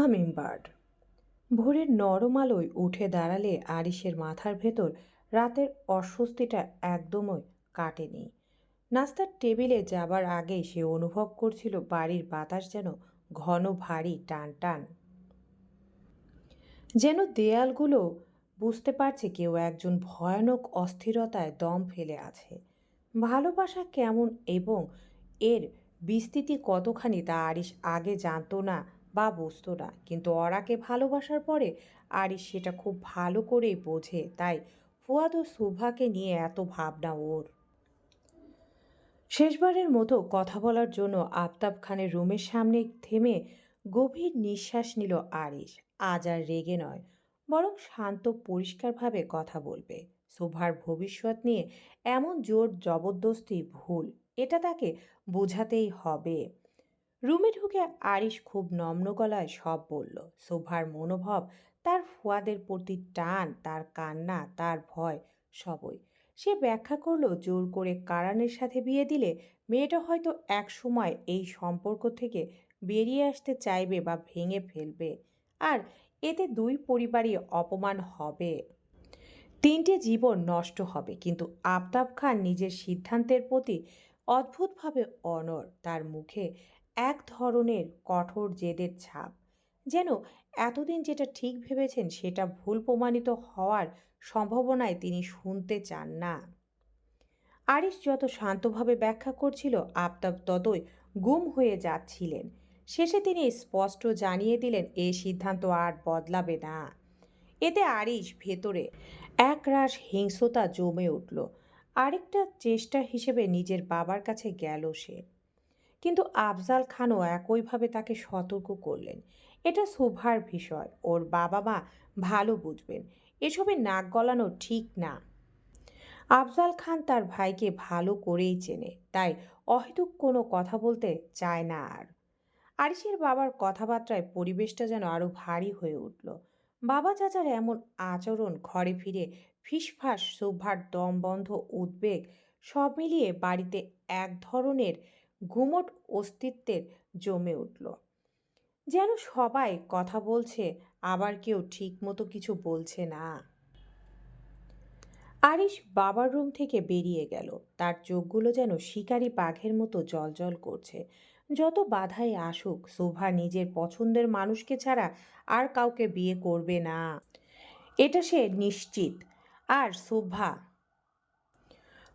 Hummingbird ভোরের নরম আলোয় উঠে দাঁড়ালে আরিসের মাথার ভেতর রাতের অস্বস্তিটা একদমই কাটেনি। নাস্তার টেবিলে যাবার আগেই সে অনুভব করছিল বাড়ির বাতাস যেন ঘন ভারী টান টান যেন দেয়ালগুলো বুঝতে পারছে কেউ একজন ভয়ানক অস্থিরতায় দম ফেলে আছে। ভালোবাসা কেমন এবং এর বিস্তৃতি কতখানি তা আরিস আগে জানতো না বা বুঝতো না। কিন্তু অরাকে ভালোবাসার পরে আরিস সেটা খুব ভালো করেই বোঝে। তাই ফুয়াদ ও সুভাকে নিয়ে এত ভাবনা ওর। শেষবারের মতো কথা বলার জন্য আফতাব খানের রুমের সামনে থেমে গভীর নিঃশ্বাস নিল আরিস আজ আর রেগে নয়, বরং শান্ত, পরিষ্কারভাবে কথা বলবে। শোভার ভবিষ্যৎ নিয়ে এমন জোর জবরদস্তি ভুল, এটা তাকে বোঝাতেই হবে। রুমে ঢুকে আরিশ খুব নম্র গলায় সব বলল। শোভার মনোভাব, তার ফুয়াদের প্রতি টান, তার কান্না, তার ভয়, সবই। সে ব্যাখ্যা করল, জোর করে কারানের সাথে বিয়ে দিলে মেয়েটা হয়তো এক সময় এই সম্পর্ক থেকে বেরিয়ে আসতে চাইবে বা ভেঙে ফেলবে। আর এতে দুই পরিবারই অপমান হবে। তিনটে জীবন নষ্ট হবে, কিন্তু আফতাব খান নিজের সিদ্ধান্তের প্রতি অদ্ভুতভাবে অনর তার মুখে এক ধরনের কঠোর জেদের ছাপ। যেন এতদিন যেটা ঠিক ভেবেছেন সেটা ভুল প্রমাণিত হওয়ার সম্ভাবনায় তিনি শুনতে চান না। আরিশ যত শান্তভাবে ব্যাখ্যা করছিল, আফতাব ততই গুম হয়ে যাচ্ছিলেন। শেষে তিনি স্পষ্ট জানিয়ে দিলেন এই সিদ্ধান্ত আর বদলাবে না। এতে আরিশ ভেতরে একরাশ হিংস্রতা জমে উঠল। আরেকটা চেষ্টা হিসেবে নিজের বাবার কাছে গেল সে। কিন্তু আফজাল খানও একইভাবে তাকে সতর্ক করলেন। এটা শোভার বিষয়, ওর বাবা মা ভালো বুঝবেন, এসবে নাক গলানো ঠিক না। আফজাল খান তার ভাইকে ভালো করেই চেনে, তাই অহেতুক কোনো কথা বলতে চায় না আর। আরিসের বাবার কথাবার্তায় পরিবেশটা যেন আরও ভারী হয়ে উঠল। বাবা চাচার এমন আচরণ ঘরে ফিরে ফিসফাস, শোভার দম বন্ধ, উদ্বেগ সব মিলিয়ে বাড়িতে এক ধরনের ঘুমট অস্তিত্বের জমে উঠল। যেন সবাই কথা বলছে, আবার কেউ ঠিক মতো কিছু বলছে না। আরিশ বাবার রুম থেকে বেরিয়ে গেল। তার চোখগুলো যেন শিকারি বাঘের মতো জলজল করছে। যত বাধাই আসুক, শোভা নিজের পছন্দের মানুষকে ছাড়া আর কাউকে বিয়ে করবে না। এটা সে নিশ্চিত। আর শোভা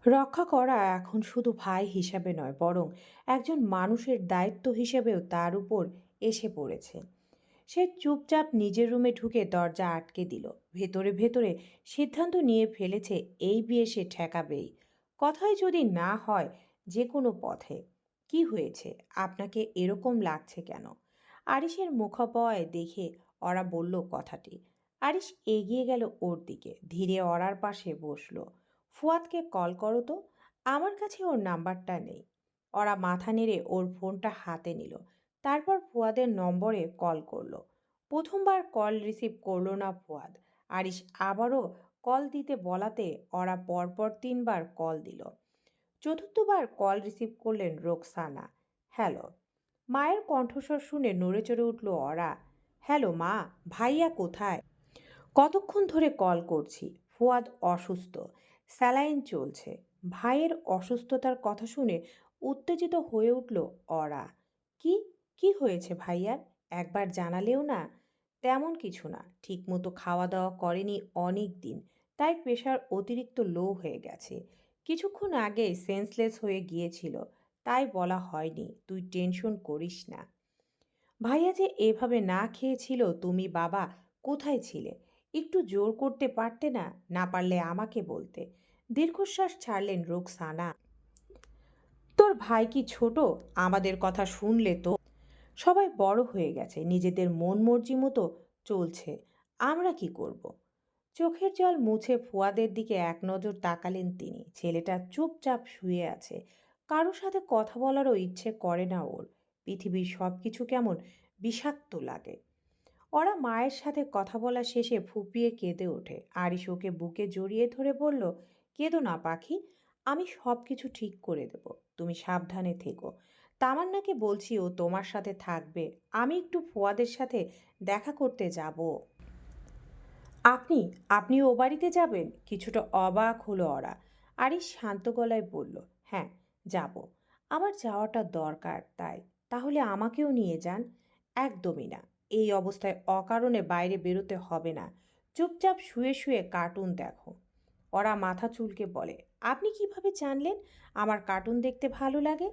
রক্ষা করা এখন শুধু ভাই হিসাবে নয়, বরং একজন মানুষের দায়িত্ব হিসেবেও তার উপর এসে পড়েছে। সে চুপচাপ নিজের রুমে ঢুকে দরজা আটকে দিল। ভেতরে ভেতরে সিদ্ধান্ত নিয়ে ফেলেছে, এই বিয়ে সে ঠেকাবেই। কথায় যদি না হয় যে কোনো পথে, কি হয়েছে? আপনাকে এরকম লাগছে কেন? আরিসের মুখাবয় দেখে ওরা বলল কথাটি। আরিস এগিয়ে গেল ওর দিকে, ধীরে অরার পাশে বসল। ফুয়াদকে কল করো তো, আমার কাছে ওর নাম্বারটা নেই। ওরা মাথা নেড়ে ওর ফোনটা হাতে নিল। তারপর ফুয়াদের নম্বরে কল করল। প্রথমবার কল রিসিভ করল না ফুয়াদ। আরিস আবারও কল দিতে বলাতে ওরা পরপর তিনবার কল দিল। চতুর্থবার কল রিসিভ করলেন রোকসানা। হ্যালো, মায়ের কণ্ঠস্বর শুনে নড়ে চড়ে উঠল ওরা। হ্যালো মা, ভাইয়া কোথায়? কতক্ষণ ধরে কল করছি? ফুয়াদ অসুস্থ। স্যালাইন চলছে। ভাইয়ের অসুস্থতার কথা শুনে উত্তেজিত হয়ে উঠল অরা। কি? কি হয়েছে ভাইয়ার একবার জানালেও না? তেমন কিছু না। ঠিকমতো খাওয়া দাওয়া করেনি অনেক দিন তাই প্রেশার অতিরিক্ত লো হয়ে গেছে। কিছুক্ষণ আগে সেন্সলেস হয়ে গিয়েছিল, তাই বলা হয়নি, তুই টেনশন করিস না। ভাইয়া যে এভাবে না খেয়েছিল, তুমি বাবা কোথায় ছিলে? একটু জোর করতে পারতে না না পারলে আমাকে বলতে। দীর্ঘশ্বাস ছাড়লেন রোকসানা। তোর ভাই কি ছোট? আমাদের কথা শুনলে তো। সবাই বড় হয়ে গেছে, নিজেদের মন মর্জি মতো চলছে। আমরা কি করব। চোখের জল মুছে ফুয়াদের দিকে এক নজর তাকালেন তিনি। ছেলেটা চুপচাপ শুয়ে আছে। কারও সাথে কথা বলারও ইচ্ছে করে না ওর। পৃথিবীর সব কিছু কেমন বিষাক্ত লাগে। ওরা মায়ের সাথে কথা বলা শেষে ফুপিয়ে কেঁদে ওঠে। আরিশ ওকে বুকে জড়িয়ে ধরে বলল, কেঁদো না পাখি, আমি সব কিছু ঠিক করে দেব। তুমি সাবধানে থেকো। তামান্নাকে বলছি ও তোমার সাথে থাকবে। আমি একটু ফুয়াদের সাথে দেখা করতে যাব। আপনি আপনি ও বাড়িতে যাবেন কিছুটা অবাক হলো ওরা। আরিশ শান্ত গলায় বলল হ্যাঁ যাব। আমার যাওয়াটা দরকার, তাই। তাহলে আমাকেও নিয়ে যান। একদমই না। এই অবস্থায় অকারণে বাইরে বেরোতে হবে না। চুপচাপ শুয়ে শুয়ে কার্টুন দেখো। ওরা মাথা চুলকে বলে, আপনি কীভাবে জানলেন আমার কার্টুন দেখতে ভালো লাগে?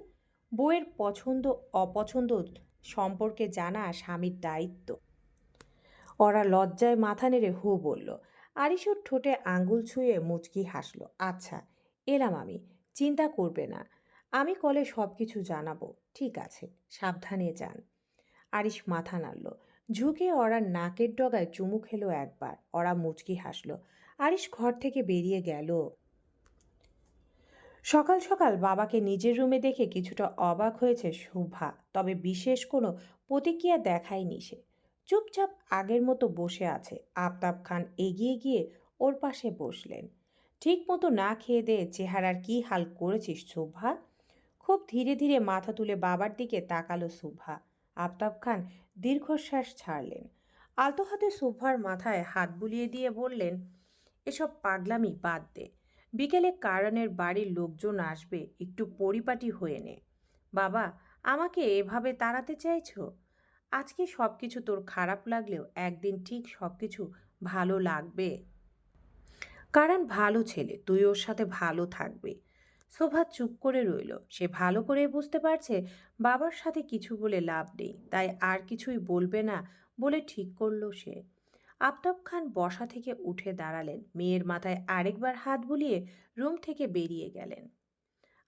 বইয়ের পছন্দ অপছন্দ সম্পর্কে জানা স্বামীর দায়িত্ব। ওরা লজ্জায় মাথা নেড়ে হু বলল আরিসুর ঠোঁটে আঙ্গুল ছুঁয়ে মুচকি হাসলো আচ্ছা এলাম আমি, চিন্তা করবে না, আমি কলে সব কিছু জানাব, ঠিক আছে, সাবধানে যান। আরিশ মাথা নাড়ল ঝুঁকে ওরা নাকের ডগায় চুমু খেলো একবার। ওরা মুচকি হাসলো। আরিশ ঘর থেকে বেরিয়ে গেল। সকাল সকাল বাবাকে নিজের রুমে দেখে কিছুটা অবাক হয়েছে শোভা, তবে বিশেষ কোনো প্রতিক্রিয়া দেখায়নি সে। চুপচাপ আগের মতো বসে আছে। আফতাব খান এগিয়ে গিয়ে ওর পাশে বসলেন। ঠিক মতো না খেয়ে দিয়ে চেহারার কি হাল করেছিস শোভা? খুব ধীরে ধীরে মাথা তুলে বাবার দিকে তাকালো শোভা। আফতাব খান দীর্ঘশ্বাস ছাড়লেন। আলতো হাতে শোভার মাথায় হাত বুলিয়ে দিয়ে বললেন, এসব পাগলামি বাদ দে। বিকেলে কারণের বাড়ির লোকজন আসবে, একটু পরিপাটি হয়ে নে। বাবা, আমাকে এভাবে তাড়াতে চাইছো? আজকে সব কিছু তোর খারাপ লাগলেও একদিন ঠিক সব কিছু ভালো লাগবে। কারণ ভালো ছেলে, তুই ওর সাথে ভালো থাকবে। শোভা চুপ করে রইল। সে ভালো করে বুঝতে পারছে বাবার সাথে কিছু বলে লাভ নেই, তাই আর কিছুই বলবে না বলে ঠিক করল সে। আফতাব খান বসা থেকে উঠে দাঁড়ালেন। মেয়ের মাথায় আরেকবার হাত বুলিয়ে রুম থেকে বেরিয়ে গেলেন।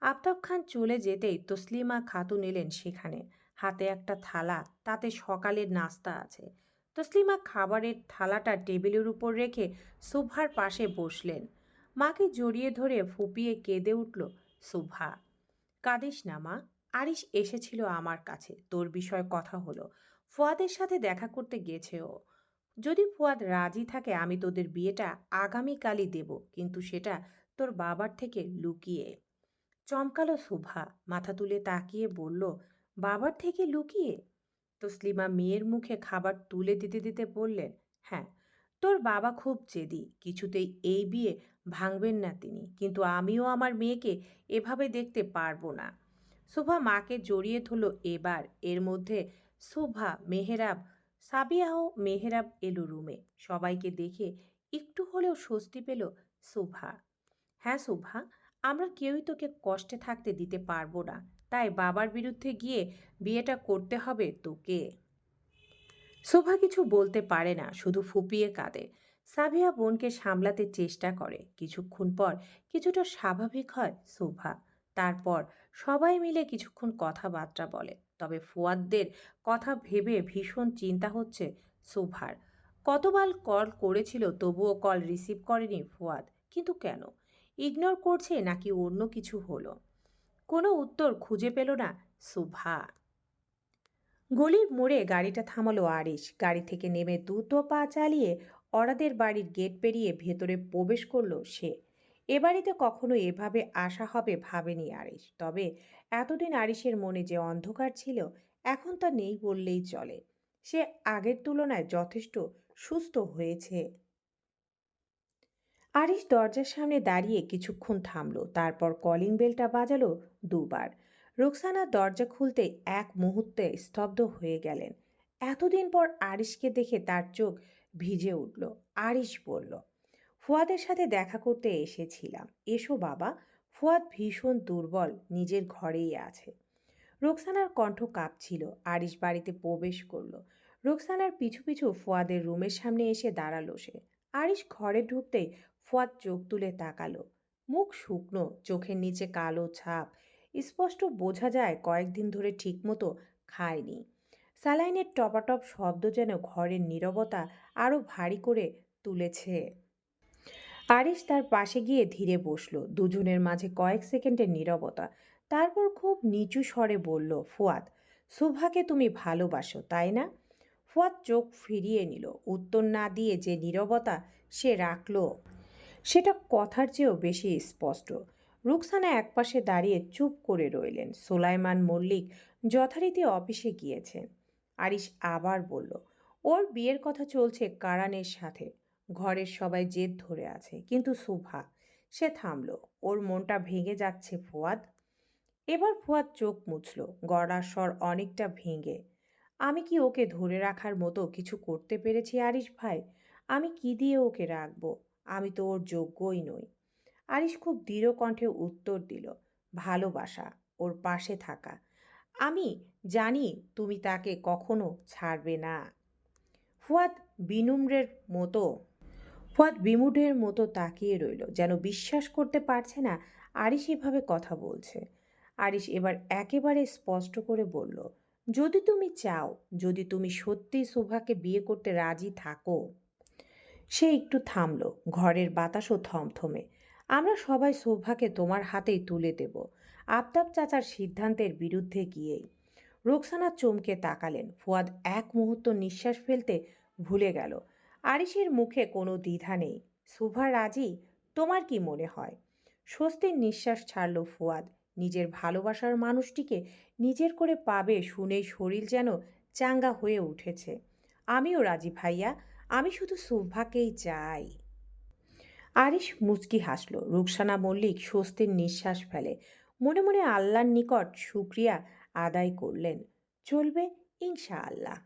আফতাব খান চলে যেতেই তসলিমা খাতুন এলেন সেখানে। হাতে একটা থালা, তাতে সকালের নাস্তা আছে। তসলিমা খাবারের থালাটা টেবিলের উপর রেখে শোভার পাশে বসলেন। মাকে জড়িয়ে ধরে ফুপিয়ে কেঁদে উঠল শোভা কাঁদিস না মা। আরিশ এসেছিল আমার কাছে। তোর বিষয়ে কথা হলো। ফুয়াদের সাথে দেখা করতে গেছে ও। যদি ফুয়াদ রাজি থাকে, আমি তোদের বিয়েটা আগামীকালই দেব। কিন্তু সেটা তোর বাবার থেকে লুকিয়ে। চমকালো শোভা মাথা তুলে তাকিয়ে বলল, বাবার থেকে লুকিয়ে? তসলিমা মেয়ের মুখে খাবার তুলে দিতে দিতে বললেন হ্যাঁ তোর বাবা খুব জেদি। কিছুতেই এই বিয়ে ভাঙবেন না তিনি। কিন্তু আমিও আমার মেয়েকে এভাবে দেখতে পারব না। শোভা মাকে জড়িয়ে ধরল এবার। এর মধ্যে শোভা, মেহেরাব সাবিয়াও মেহেরাব এলো রুমে সবাইকে দেখে একটু হলেও স্বস্তি পেল শোভা। হ্যাঁ শোভা, আমরা কেউই তোকে কষ্টে থাকতে দিতে পারব না। তাই বাবার বিরুদ্ধে গিয়ে বিয়েটা করতে হবে তোকে। শোভা কিছু বলতে পারে না, শুধু ফুপিয়ে কাঁদে। সাবিয়া বোনকে সামলাতে চেষ্টা করে। কিছুক্ষণ পর কিছুটা স্বাভাবিক হয় শোভা। তারপর সবাই মিলে কিছুক্ষণ কথাবার্তা বলে। তবে ফুয়াদদের কথা ভেবে ভীষণ চিন্তা হচ্ছে শোভার। কতবার কল করেছিল তবুও কল রিসিভ করেনি ফুয়াদ। কিন্তু কেন? ইগনোর করছে নাকি অন্য কিছু হলো? কোনো উত্তর খুঁজে পেল না শোভা। গলির মোড়ে গাড়িটা থামালো আরিশ। গাড়ি থেকে নেমে দ্রুত পা চালিয়ে অরাদের বাড়ির গেট পেরিয়ে ভেতরে প্রবেশ করল সে। এ বাড়িতে কখনো এভাবে আসা হবে ভাবেনি আরিশ। তবে এতদিন আরিশের মনে যে অন্ধকার ছিল, এখন তা নেই বললেই চলে। সে আগের তুলনায় যথেষ্ট সুস্থ হয়েছে। আরিশ দরজার সামনে দাঁড়িয়ে কিছুক্ষণ থামলো, তারপর কলিং বেলটা বাজালো দুবার। রোকসানা দরজা খুলতে এক মুহূর্তে স্তব্ধ হয়ে গেলেন। এতদিন পর আরিশকে দেখে তার চোখ ভিজে উঠল, আরিশ বলল, ফুয়াদের সাথে দেখা করতে এসেছিলাম। এসো বাবা, ফুয়াদ ভীষণ দুর্বল, নিজের ঘরেই আছে। রোকসানার কণ্ঠ কাঁপছিল, আরিশ বাড়িতে প্রবেশ করল। রোকসানার পিছু পিছু ফুয়াদের রুমের সামনে এসে দাঁড়াল সে। আরিশ ঘরে ঢুকতেই ফুয়াদ চোখ তুলে তাকালো। মুখ শুকনো, চোখের নিচে কালো ছাপ। স্পষ্ট বোঝা যায় কয়েকদিন ধরে ঠিকমতো খায়নি। স্যালাইনের টপাটপ শব্দ যেন ঘরের নীরবতা আরও ভারী করে তুলেছে। আরিশ তার পাশে গিয়ে ধীরে বসল, দুজনের মাঝে কয়েক সেকেন্ডের নীরবতা। তারপর খুব নিচু স্বরে বলল, ফুয়াদ শোভাকে তুমি ভালোবাসো, তাই না? ফুয়াদ চোখ ফিরিয়ে নিল, উত্তর না দিয়ে যে নীরবতা সে রাখল, সেটা কথার চেয়েও বেশি স্পষ্ট। রুকসানা একপাশে দাঁড়িয়ে চুপ করে রইলেন, সোলাইমান মল্লিক যথারীতি অফিসে গিয়েছেন। আরিশ আবার বলল, ওর বিয়ের কথা চলছে কারানের সাথে। ঘরের সবাই জেদ ধরে আছে। কিন্তু সুভা, সে থামল। ওর মনটা ভেঙে যাচ্ছে ফুয়াদ। এবার ফুয়াদ চোখ মুছল। গড়ার স্বর অনেকটা ভেঙে। আমি কি ওকে ধরে রাখার মতো কিছু করতে পেরেছি আরিশ ভাই? আমি কি দিয়ে ওকে রাখব? আমি তো ওর যোগ্যই নই। আরিশ খুব দৃঢ় কণ্ঠে উত্তর দিল, ভালোবাসা, ওর পাশে থাকা। আমি জানি তুমি তাকে কখনো ছাড়বে না। ফুয়াদ বিনুম্রের মতো, ফুয়াদ বিমুডের মতো তাকিয়ে রইল, যেন বিশ্বাস করতে পারছে না আরিশ এভাবে কথা বলছে। আরিশ এবার একেবারে স্পষ্ট করে বলল, যদি তুমি চাও, যদি তুমি সত্যি শোভাকে বিয়ে করতে রাজি থাকো। সে একটু থামলো, ঘরের বাতাসও থমথমে, আমরা সবাই শোভাকে তোমার হাতেই তুলে দেব। আফতাব চাচার সিদ্ধান্তের বিরুদ্ধে গিয়েই। রোকসানা চমকে তাকালেন। ফুয়াদ এক মুহূর্ত নিঃশ্বাস ফেলতে ভুলে গেল। আরিশের মুখে কোনো দ্বিধা নেই। শোভা রাজি? তোমার কি মনে হয়? স্বস্তির নিঃশ্বাস ছাড়ল ফুয়াদ। নিজের ভালোবাসার মানুষটিকে নিজের করে পাবে শুনেই শরীর যেন চাঙ্গা হয়ে উঠেছে। আমিও রাজি ভাইয়া। আমি শুধু শোভাকেই চাই। আরিশ মুচকি হাসল। রুকসানা মল্লিক স্বস্তির নিঃশ্বাস ফেলে। মনে মনে আল্লাহর নিকট শুক্রিয়া আদায় করলেন। চলবে ইনশাআল্লাহ।